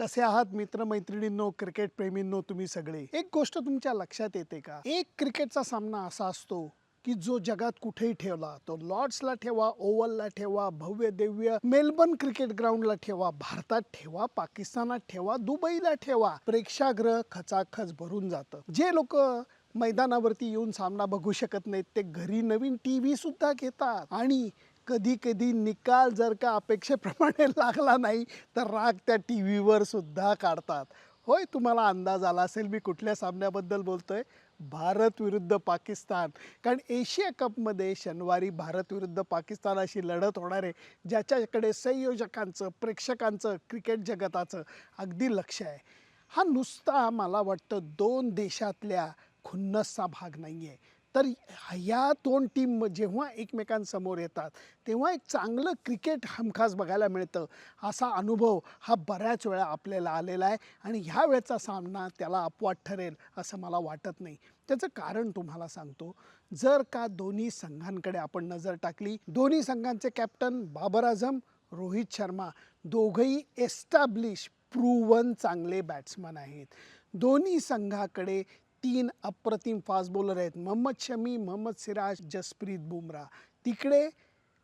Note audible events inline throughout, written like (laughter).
कसे आहात मित्रमैत्रिणींनो क्रिकेट प्रेमींनो तुम्ही सगळे. एक गोष्ट तुमच्या लक्षात येते का? एक क्रिकेटचा सामना असा असतो की जो जगात कुठेही ठेवला तो लॉर्ड्सला ठेवा ओव्हलला ठेवा भव्य दिव्य मेलबर्न क्रिकेट ग्राउंडला ठेवा भारतात ठेवा पाकिस्तानात ठेवा दुबईला ठेवा प्रेक्षागृह खचाखच भरून जातं. जे लोक मैदानावरती येऊन सामना बघू शकत नाहीत ते घरी नवीन टी व्ही सुद्धा घेतात. आणि कधी कधी निकाल जर का अपेक्षेप्रमाणे (laughs) लागला नाही तर राग त्या टी व्हीवर सुद्धा काढतात. होय तुम्हाला अंदाज आला असेल मी कुठल्या सामन्याबद्दल बोलतोय? भारत विरुद्ध पाकिस्तान. कारण एशिया कपमध्ये शनिवारी भारत विरुद्ध पाकिस्तान अशी लढत होणार आहे ज्याच्याकडे संयोजकांचं प्रेक्षकांचं क्रिकेट जगताचं अगदी लक्ष आहे. हा नुसता मला वाटतं दोन देशातल्या खुन्नसचा भाग नाही आहे तर ह्या दोन टीम जेव्हा एकमेकांसमोर येतात तेव्हा एक चांगलं क्रिकेट हमखास बघायला मिळतं. असा अनुभव हा बऱ्याच वेळा आपल्याला आलेला आहे आणि ह्या वेळचा सामना त्याला अपवाद ठरेल असं मला वाटत नाही. त्याचं कारण तुम्हाला सांगतो. जर का दोन्ही संघांकडे आपण नजर टाकली दोन्ही संघांचे कॅप्टन बाबर आझम रोहित शर्मा दोघंही एस्टॅब्लिश प्रूवन चांगले बॅट्समन आहेत. दोन्ही संघाकडे तीन अप्रतिम फास्ट बॉलर आहेत. मोहम्मद शमी मोहम्मद सिराज जसप्रीत बुमराह. तिकडे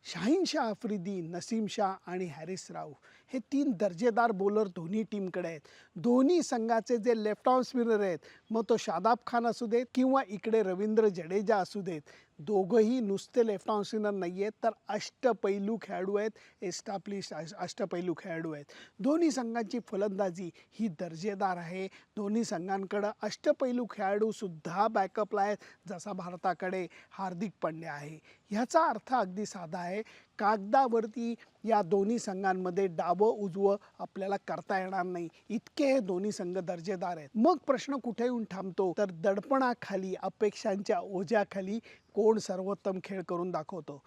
शाहीन शाह आफ्रिदी नसीम शाह आणि हॅरिस राऊ हे तीन दर्जेदार बॉलर दोन्ही टीमकडे आहेत. दोन्ही संघाचे जे लेफ्ट आर्म स्पिनर आहेत मग तो शादाब खान असू देत किंवा इकडे रवींद्र जडेजा असू देत दोघंही नुसते लेफ्ट आर्म स्पिनर नाही आहेत तर अष्टपैलू खेळाडू आहेत एस्टाब्लिश अष्टपैलू खेळाडू आहेत. दोन्ही संघांची फलंदाजी ही दर्जेदार आहे. दोन्ही संघांकडं अष्टपैलू खेळाडूसुद्धा बॅकअपला आहेत जसा भारताकडे हार्दिक पांड्या आहे. ह्याचा अर्थ अगदी साधा आहे कागदावरती या दोन्ही संघांमध्ये डावं उजवं आपल्याला करता येणार नाही. इतके हे दोन्ही संघ दर्जेदार आहेत. मग प्रश्न कुठे येऊन थांबतो? तर दडपणाखाली अपेक्षांच्या ओझ्याखाली कोण सर्वोत्तम खेळ करून दाखवतो?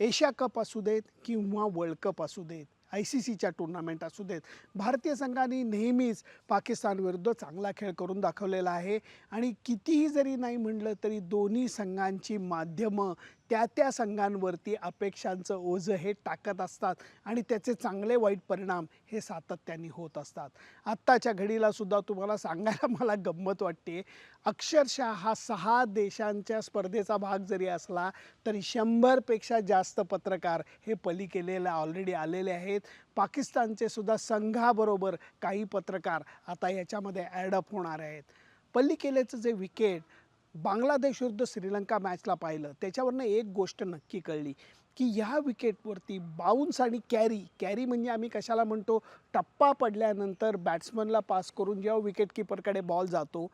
एशिया कप असू देत किंवा वर्ल्ड कप असू देत आय सी सीच्या टुर्नामेंट असू देत भारतीय संघाने नेहमीच पाकिस्तान विरुद्ध चांगला खेळ करून दाखवलेला आहे. आणि कितीही जरी नाही म्हणलं तरी दोन्ही संघांची माध्यमं त्या त्या संघांवरती अपेक्षांचं ओझं हे टाकत असतात आणि त्याचे चांगले वाईट परिणाम हे सातत्याने होत असतात. आत्ताच्या घडीला सुद्धा तुम्हाला सांगायला मला गंमत वाटते. अक्षरशः हा सहा देशांच्या स्पर्धेचा भाग जरी असला तरी शंभरपेक्षा जास्त पत्रकार हे पलीकेलेले ऑलरेडी आलेले आहेत. पाकिस्तानचे सुद्धा संघाबरोबर काही पत्रकार आता याच्यामध्ये ॲडअप होणार आहेत. पल्लीकेलेचं जे विकेट बांगलादेश विरुद्ध श्रीलंका मॅचला पाहिलं. त्याच्यावरनं एक गोष्ट नक्की कळली की ह्या विकेटवरती बाउन्स आणि कॅरी कॅरी म्हणजे आम्ही कशाला म्हणतो? टप्पा पडल्यानंतर बॅट्समनला पास करून जेव्हा विकेट किपरकडे बॉल जातो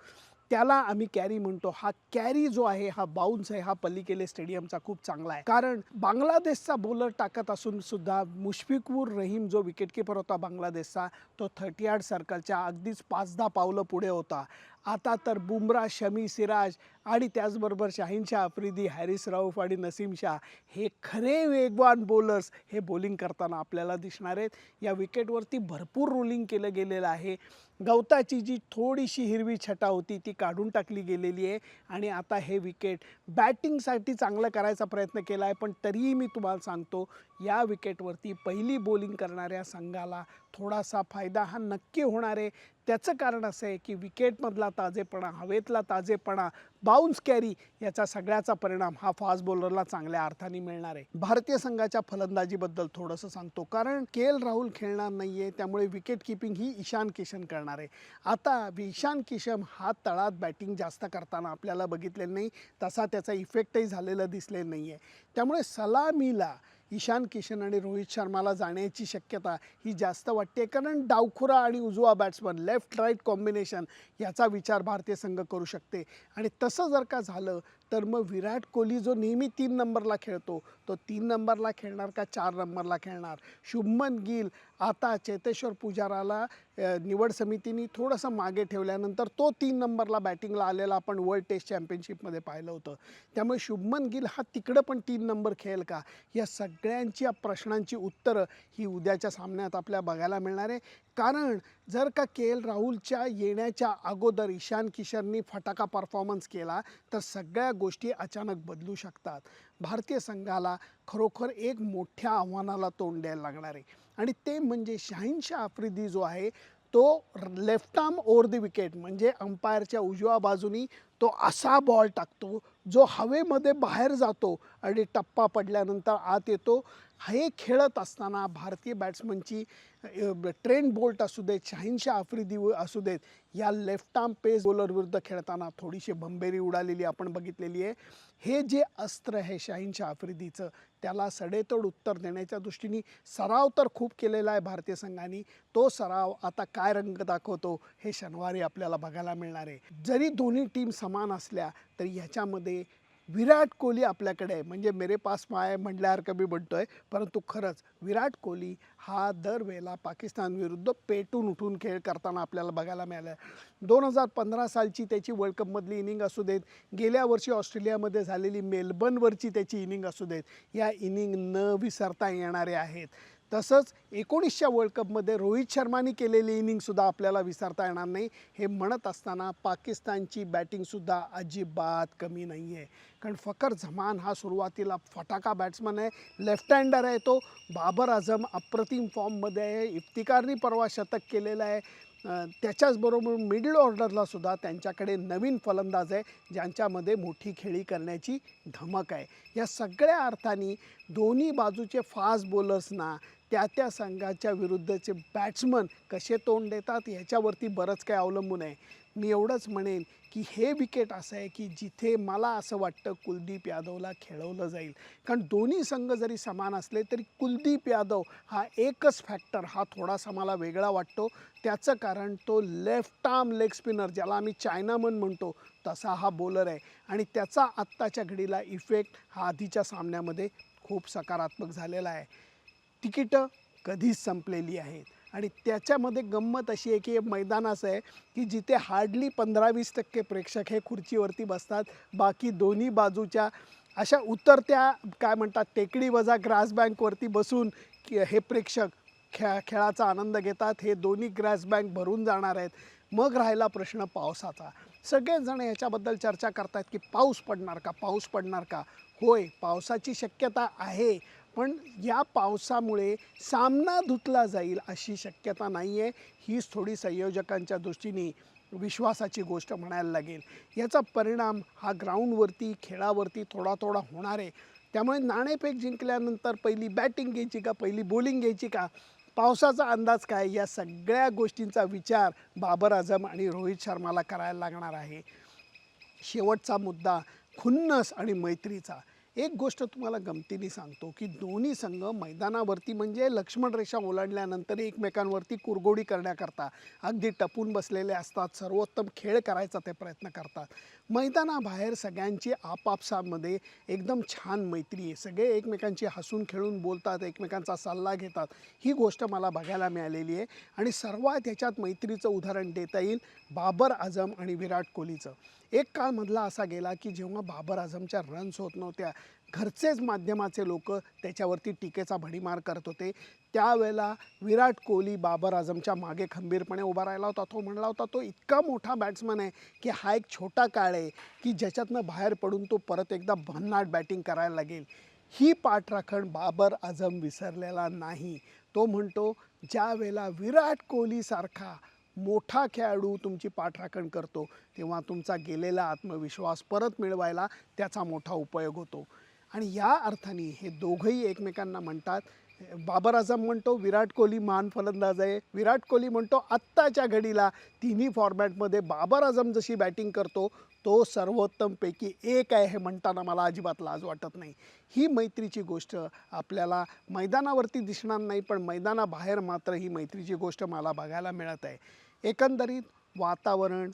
त्याला आम्ही कॅरी म्हणतो. हा कॅरी जो आहे हा बाउन्स आहे हा पल्लीकेले स्टेडियमचा खूप चांगला आहे. कारण बांगलादेशचा बॉलर टाकत असून सुद्धा मुशफिकूर रहीम जो विकेटकीपर होता बांगलादेशचा तो थर्टी आर्ड सर्कलच्या अगदीच पाच दहा पावलं पुढे होता. आता तर बुमराह शमी सिराज आणि त्याचबरोबर शाहीनशाह आफ्रिदी हॅरिस राऊफ आणि नसीम शाह हे खरे वेगवान बॉलर्स हे बॉलिंग करताना आपल्याला दिसणार आहेत. या विकेटवरती भरपूर रोलिंग केलं गेलेलं आहे. गवताची जी थोडीशी हिरवी छटा होती ती काढून टाकली गेलेली आहे. आणि आता हे विकेट बॅटिंगसाठी चांगलं करायचा प्रयत्न केला आहे पण तरीही मी तुम्हाला सांगतो या विकेटवरती पहिली बॉलिंग करणाऱ्या संघाला थोडासा फायदा हा नक्की होणार आहे. त्याचं कारण असं आहे की विकेटमधला ताजेपणा हवेतला ताजेपणा बाउन्स कॅरी याचा सगळ्याचा परिणाम हा फास्ट बॉलरला चांगल्या अर्थाने मिळणार आहे. भारतीय संघाच्या फलंदाजीबद्दल थोडंसं सांगतो कारण के एल राहुल खेळणार नाही आहे त्यामुळे विकेट किपिंग ही ईशान किशन करणार आहे. आता ईशान किशन हा तळात बॅटिंग जास्त करताना आपल्याला बघितलेलं नाही तसा त्याचा इफेक्टही झालेला दिसलेला नाही आहे त्यामुळे सलामीला ईशान किशन आणि रोहित शर्माला जाण्याची शक्यता ही जास्त वाटते कारण डावखुरा आणि उजवा बॅट्समन लेफ्ट राईट कॉम्बिनेशन याचा विचार भारतीय संघ करू शकते. आणि तसं जर का झालं तर मग विराट कोहली जो नेहमी तीन नंबरला खेळतो तो तीन नंबरला खेळणार का चार नंबरला खेळणार? शुभमन गिल आता चेतेश्वर पुजाराला निवड समितीने थोडंसं मागे ठेवल्यानंतर तो तीन नंबरला बॅटिंगला आलेला आपण वर्ल्ड टेस्ट चॅम्पियनशिपमध्ये पाहिलं होतं. त्यामुळे शुभमन गिल हा तिकडं पण तीन नंबर खेळेल का? या सगळ्यांची या प्रश्नांची उत्तरं ही उद्याच्या सामन्यात आपल्या बघायला मिळणार आहे. कारण जर का के एल राहुलच्या येण्याच्या अगोदर ईशान किशननी फटाका परफॉर्मन्स केला तर सगळ्या गोष्टी अचानक बदलू शकतात. भारतीय संघाला खरोखर एक मोठ्या आव्हानाला तोंड द्यायला लागणार आहे. आणि ते म्हणजे शाहीनशाह आफ्रिदी जो आहे तो left arm over the wicket म्हणजे अंपायरच्या उजव्या बाजूनी तो असा बॉल टाकतो जो हवेमध्ये बाहेर जातो आणि टप्पा पडल्यानंतर आत येतो हे खेळत असताना भारतीय बॅट्समनची ट्रेंड बोल्ट असू देत शहानशाह आफ्रिदी असू देत या लेफ्ट आर्म पेस बॉलर विरुद्ध खेळताना थोडीशी भंबेरी उडालेली आपण बघितलेली आहे. हे जे अस्त्र आहे शाहीनशाह आफ्रिदीचं त्याला सडेतोड उत्तर देण्याच्या दृष्टीने सराव तर खूप केलेला आहे भारतीय संघाने. तो सराव आता काय रंग दाखवतो हे शनिवारी आपल्याला बघायला मिळणार आहे. जरी दोन्ही टीम समान असल्या तरी ह्याच्यामध्ये विराट कोहली आपल्याकडे आहे. म्हणजे मेरे पास माय म्हटल्यासारखं मी म्हणतोय. परंतु खरंच विराट कोहली हा दरवेळेला पाकिस्तान विरुद्ध पेटून उठून खेळ करताना आपल्याला बघायला मिळाला आहे दोन हजार पंधरा सालची त्याची वर्ल्ड कपमधली इनिंग असू देत गेल्या वर्षी ऑस्ट्रेलियामध्ये झालेली मेलबर्नवरची त्याची इनिंग असू देत या इनिंग न विसरता येणारे आहेत. तसंच एकोणीसच्या वर्ल्ड कपमध्ये रोहित शर्माने केलेली इनिंगसुद्धा आपल्याला विसरता येणार नाही. हे म्हणत असताना पाकिस्तानची बॅटिंगसुद्धा अजिबात कमी नाही आहे कारण फकर झमान हा सुरुवातीला फटाका बॅट्समन आहे. लेफ्ट हँडर आहे तो. बाबर आझम अप्रतिम फॉर्ममध्ये आहे. इफ्तिकारनी परवा शतक केलेलं आहे. त्याच्याचबरोबर मिडल ऑर्डरला सुद्धा त्यांच्याकडे नवीन फलंदाज आहे ज्यांच्यामध्ये मोठी खेळी करण्याची धमक आहे. या सगळ्या अर्थाने दोन्ही बाजूचे फास्ट बॉलर्सना त्या त्या संघाच्या विरुद्धचे बॅट्समन कसे तोंड देतात ह्याच्यावरती बरंच काय अवलंबून आहे. मी एवढंच म्हणेन की हे विकेट असं आहे की जिथे मला असं वाटतं कुलदीप यादवला खेळवलं जाईल. कारण दोन्ही संघ जरी समान असले तरी कुलदीप यादव हा एकच फॅक्टर हा थोडासा मला वेगळा वाटतो. त्याचं कारण तो लेफ्ट आर्म लेग स्पिनर ज्याला आम्ही चायनामन म्हणतो तसा हा बॉलर आहे. आणि त्याचा आत्ताच्या घडीला इफेक्ट हा आधीच्या सामन्यामध्ये खूप सकारात्मक झालेला आहे. तिकीटं कधीच संपलेली आहेत. आणि त्याच्यामध्ये गंमत अशी आहे की हे मैदान असं आहे की जिथे हार्डली पंधरा वीस टक्के प्रेक्षक हे खुर्चीवरती बसतात. बाकी दोन्ही बाजूच्या अशा उतरत्या काय म्हणतात टेकडी वजा ग्रास बँकवरती बसून की हे प्रेक्षक खेळा खेळाचा आनंद घेतात. हे दोन्ही ग्रास बँक भरून जाणार आहेत. मग राहिला प्रश्न पावसाचा. सगळेजण याच्याबद्दल चर्चा करतात की पाऊस पडणार का पाऊस पडणार का? होय पावसाची शक्यता आहे. पण या पावसामुळे सामना धुतला जाईल अशी शक्यता नाही आहे हीच थोडी संयोजकांच्या दृष्टीने विश्वासाची गोष्ट म्हणायला लागेल. याचा परिणाम हा ग्राउंडवरती खेळावरती थोडा थोडा होणार आहे. त्यामुळे नाणेफेक जिंकल्यानंतर पहिली बॅटिंग घ्यायची का पहिली बॉलिंग घ्यायची का? पावसाचा अंदाज काय? या सगळ्या गोष्टींचा विचार बाबर आझम आणि रोहित शर्माला करायला लागणार आहे. शेवटचा मुद्दा खुन्नस आणि मैत्रीचा. एक गोष्ट तुम्हाला गमतीने सांगतो की दोन्ही संघ मैदानावरती म्हणजे लक्ष्मण रेषा ओलांडल्यानंतर एकमेकांवरती कुरगोडी करण्याकरता अगदी टपून बसलेले असतात. सर्वोत्तम खेळ करायचा ते प्रयत्न करतात. मैदानाबाहेर सगळ्यांची आपापसामध्ये एकदम छान मैत्री आहे. सगळे एकमेकांची हसून खेळून बोलतात एकमेकांचा सल्ला घेतात. ही गोष्ट मला बघायला मिळालेली आहे आणि सर्वात ह्याच्यात मैत्रीचं उदाहरण देता येईल बाबर आझम आणि विराट कोहलीचं. एक काळ मधला असा गेला की जेव्हा बाबर आझमच्या रन्स होत नव्हत्या घरचेच माध्यमाचे लोक त्याच्यावरती टीकेचा भडीमार करत होते. त्यावेळेला विराट कोहली बाबर आझमच्या मागे खंबीरपणे उभा राहिला होता. तो म्हणला होता तो इतका मोठा बॅट्समन आहे की हा एक छोटा काळ आहे की ज्याच्यातनं बाहेर पडून तो परत एकदा भन्नाट बॅटिंग करायला लागेल. ही पाठराखण बाबर आझम विसरलेला नाही. तो म्हणतो ज्या वेळेला विराट कोहलीसारखा मोठा खेळाडू तुमची पाठराखण करतो तेव्हा तुमचा गेलेला आत्मविश्वास परत मिळवायला त्याचा मोठा उपयोग होतो. आणि या अर्थाने हे दोघंही एकमेकांना म्हणतात. बाबर आझम म्हणतो विराट कोहली महान फलंदाज आहे. विराट कोहली म्हणतो आत्ताच्या घडीला तिन्ही फॉर्मॅटमध्ये बाबर आझम जशी बॅटिंग करतो तो सर्वोत्तमपैकी एक आहे हे म्हणताना मला अजिबात लाज वाटत नाही. ही मैत्रीची गोष्ट आपल्याला मैदानावरती दिसणार नाही पण मैदानाबाहेर मात्र ही मैत्रीची गोष्ट मला बघायला मिळत आहे. एकंदरीत वातावरण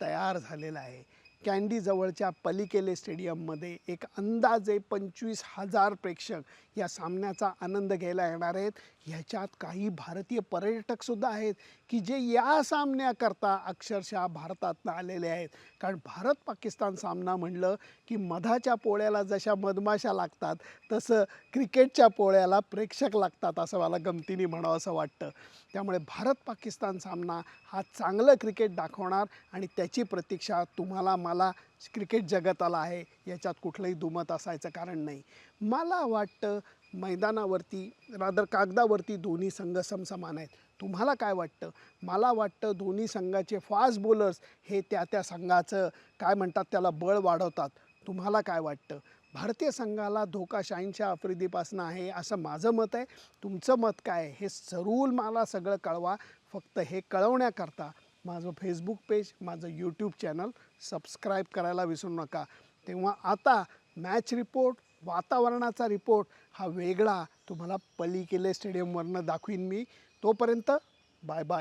तयार झालेलं आहे. कँडीजवळच्या पलिकेले स्टेडियममध्ये एक अंदाजे पंचवीस हजार प्रेक्षक या सामन्याचा आनंद घ्यायला येणार आहेत. ह्याच्यात काही भारतीय पर्यटकसुद्धा आहेत की जे या सामन्याकरता अक्षरशः भारतातनं आलेले आहेत. कारण भारत पाकिस्तान सामना म्हणलं की मधाच्या पोळ्याला जशा मधमाशा लागतात तसं क्रिकेटच्या पोळ्याला प्रेक्षक लागतात असं मला गमतीने म्हणावं असं वाटतं. त्यामुळे भारत पाकिस्तान सामना हा चांगलं क्रिकेट दाखवणार आणि त्याची प्रतीक्षा तुम्हाला मला क्रिकेट जगताला आहे याच्यात कुठलंही दुमत असायचं कारण नाही. मला वाटतं मैदानावरती रादर कागदावरती दोन्ही संघ समसमान आहेत. तुम्हाला काय वाटतं? मला वाटतं दोन्ही संघाचे फास्ट बॉलर्स हे त्या त्या संघाचं काय म्हणतात त्याला बळ वाढवतात. तुम्हाला काय वाटतं? भारतीय संघाला धोका शहाऐंशी आफ्रिदीपासून आहे असं माझं मत आहे. तुमचं मत काय आहे? हे जरूर मला सगळं कळवा. फक्त हे कळवण्याकरता माझं फेसबुक पेज माझं यूट्यूब चॅनल सबस्क्राईब करायला विसरू नका. तेव्हा आता मॅच रिपोर्ट वातावरणाचा रिपोर्ट हा वेगळा तुम्हाला पलीकेले स्टेडियमवरनं दाखवीन मी. तोपर्यंत बाय बाय.